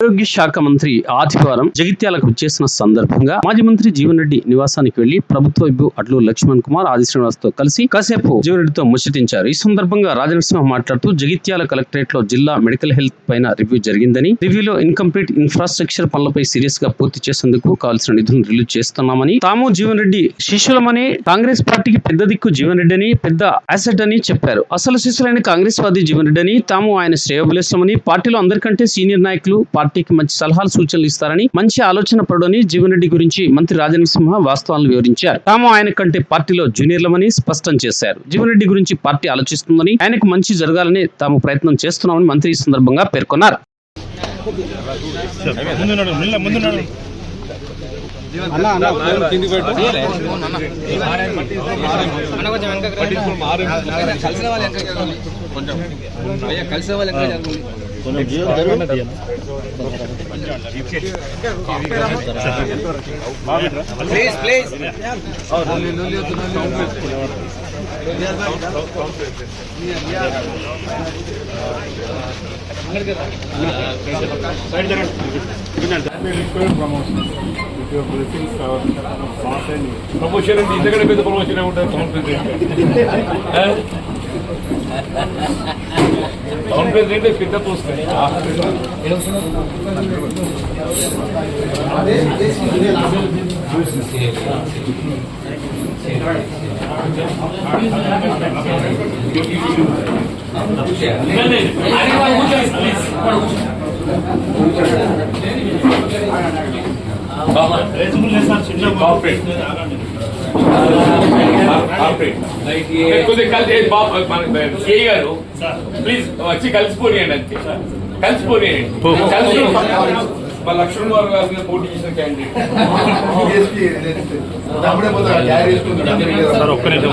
ఆరోగ్య శాఖ మంత్రి ఆదివారం జగిత్యాలకు చేసిన సందర్భంగా మాజీ మంత్రి జీవన్ రెడ్డి నివాసానికి వెళ్ళి ప్రభుత్వ విభు అడ్లు లక్ష్మణ్ కుమార్ ఆది శ్రీనివాస్తో కలిసి కాసేపు జీవన్ రెడ్డితో ముచ్చటించారు. ఈ సందర్భంగా రాజనరసింహ మాట్లాడుతూ జగిత్యాల కలెక్టరేట్లో జిల్లా మెడికల్ హెల్త్ పైన రివ్యూ జరిగిందని రివ్యూలో ఇన్కంప్లీట్ ఇన్ఫ్రాస్ట్రక్చర్ పనులపై సీరియస్గా పూర్తి చేసేందుకు కావాల్సిన నిధులను రిలీజ్ చేస్తున్నామని తాము జీవన్ రెడ్డి శిష్యులమని కాంగ్రెస్ పార్టీకి పెద్ద దిక్కు జీవన్ రెడ్డి అని పెద్ద అసెట్ అని చెప్పారు. అసలు శిష్యులైన కాంగ్రెస్ వాది జీవన్ రెడ్డి అని తాము ఆయన శ్రేయోభిలేస్తామని పార్టీలో అందరికంటే సీనియర్ నాయకులు పార్టీకి మంచి సలహాలు సూచనలు ఇస్తారని మంచి ఆలోచన పరుడని జీవన్ రెడ్డి గురించి మంత్రి రాజనసింహ వాస్తవాలను వివరించారు తాము ఆయన కంటే పార్టీలో జూనియర్లమని స్పష్టం చేశారు జీవన్ రెడ్డి గురించి పార్టీ ఆలోచిస్తుందని ఆయనకు మంచి జరగాలని తాము ప్రయత్నం చేస్తున్నామని మంత్రి ఈ సందర్భంగా పేర్కొన్నారు కలిసిన వాళ్ళు జరగాలి. కలిసిన వాళ్ళు వెనక జరగాలి. ప్లీజ్ ప్లీజ్ ప్రమోషన్ అంటే ఇంతకంటే పెద్ద ప్రమోషన్ ఉంటుంది టౌన్ ప్రెసిడెంట్ టౌన్ ప్రెసిడెంట్ పెద్ద పోస్ట్ కార్పొరేట్ కార్పొరేట్ కొద్దిగా కలిసి బాబు మన సిఐ గారు ప్లీజ్ వచ్చి కలిసిపోనియండి అంతే కలిసిపోనియండి కలిసి మా లక్ష్మణ్ గారు గారి మీద పోటీ చేసిన క్యాండిడేట్ సార్ ఒక్క నిమిషం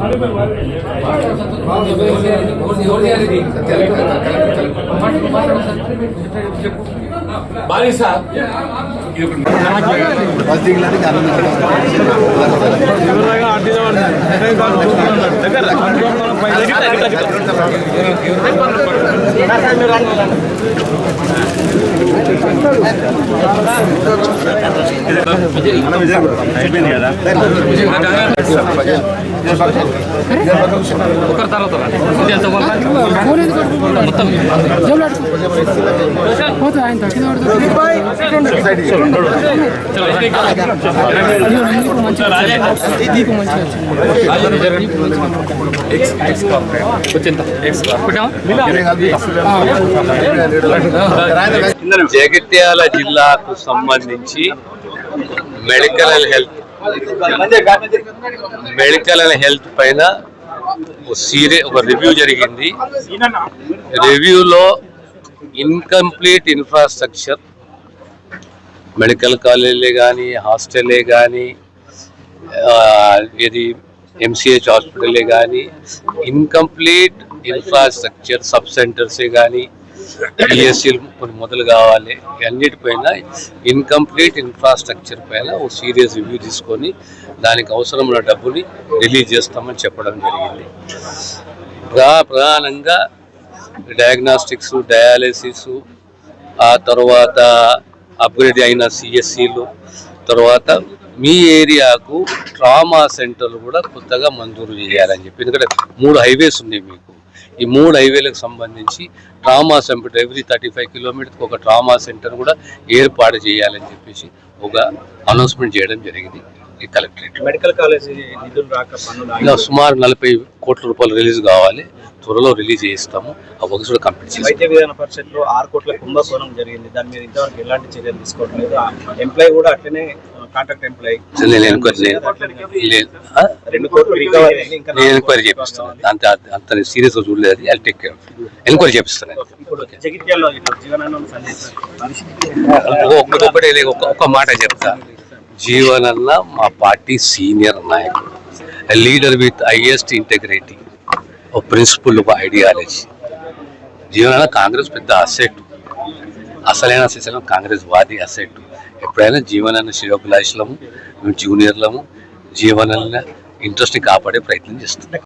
కలిసిన వాళ్ళు బయటికి వెళ్ళండి. మరి వైపు బాగా సార్ ఇది ఒకటి అయిపోయింది కదా జగిత్యాల జిల్లాకు సంబంధించి medical and health medical and health పైన ఒక సీరియస్ ఒక రివ్యూ జరిగింది. రివ్యూలో ఇన్కంప్లీట్ ఇన్ఫ్రాస్ట్రక్చర్ మెడికల్ కాలేజీలే కానీ హాస్టల్లే కానీ ఇది ఎంసీహెచ్ హాస్పిటలే కానీ ఇన్కంప్లీట్ ఇన్ఫ్రాస్ట్రక్చర్ సబ్ సెంటర్సే కానీ బిఎస్సీలు కొన్ని మొదలు కావాలి. అన్నిటిపైన ఇన్కంప్లీట్ ఇన్ఫ్రాస్ట్రక్చర్ పైన ఒక సీరియస్ రివ్యూ తీసుకొని దానికి అవసరమైన డబ్బుని రిలీజ్ చేస్తామని చెప్పడం జరిగింది. ప్రా ప్రధానంగా డయాగ్నాస్టిక్స్ డయాలసిస్ ఆ తర్వాత అప్గ్రేడ్ అయిన సిఎస్సిలు తర్వాత మీ ఏరియాకు ట్రామా సెంటర్లు కూడా కొత్తగా మంజూరు చేయాలని చెప్పి. ఎందుకంటే మూడు హైవేస్ ఉన్నాయి మీకు. ఈ మూడు హైవేలకు సంబంధించి trauma centre every thirty five కిలోమీటర్కి ఒక ట్రామా సెంటర్ కూడా ఏర్పాటు చేయాలని చెప్పేసి ఒక అనౌన్స్మెంట్ చేయడం జరిగింది ఈ కలెక్టరేట్. మెడికల్ కాలేజ్ సుమారు నలభై కోట్ల రూపాయలు రిలీజ్ కావాలి. త్వరలో రిలీజ్ చేయిస్తాము ఆ వర్క్స్ కూడా కంప్లీట్ చేస్తాం వైద్య విధాన పరిషత్లో ఆరు కోట్ల కుంభకోణం జరిగింది. దాని మీద ఇంతవరకు ఎలాంటి చర్యలు తీసుకోవట్లేదు ఎంప్లాయ్ కూడా అట్లనే కాంట్రాక్ట్ ఎంప్లాయ్ నేను ఎంక్వైరీ చేపిస్తాను. అంత అంత సీరియస్గా చూడలేదు అది. అది టేక్ కేర్ ఎంక్వైరీ చేపిస్తాను. ఒక్క ఒక్క మాట చెప్తా. జీవన్ అన్న మా పార్టీ సీనియర్ నాయకుడు. లీడర్ విత్ హైయెస్ట్ ఇంటెగ్రిటీ ఒక ప్రిన్సిపల్ ఒక ఐడియాలజీ జీవనాన కాంగ్రెస్ పెద్ద అసెట్ అసలైన అసెట్ కాంగ్రెస్ వాది అసెట్ ఎప్పుడైనా జీవనాన్ని శ్రేయోభిలాషులము మేము జూనియర్లము జీవనాన్ని ఇంట్రెస్ట్ని కాపాడే ప్రయత్నం చేస్తున్నాం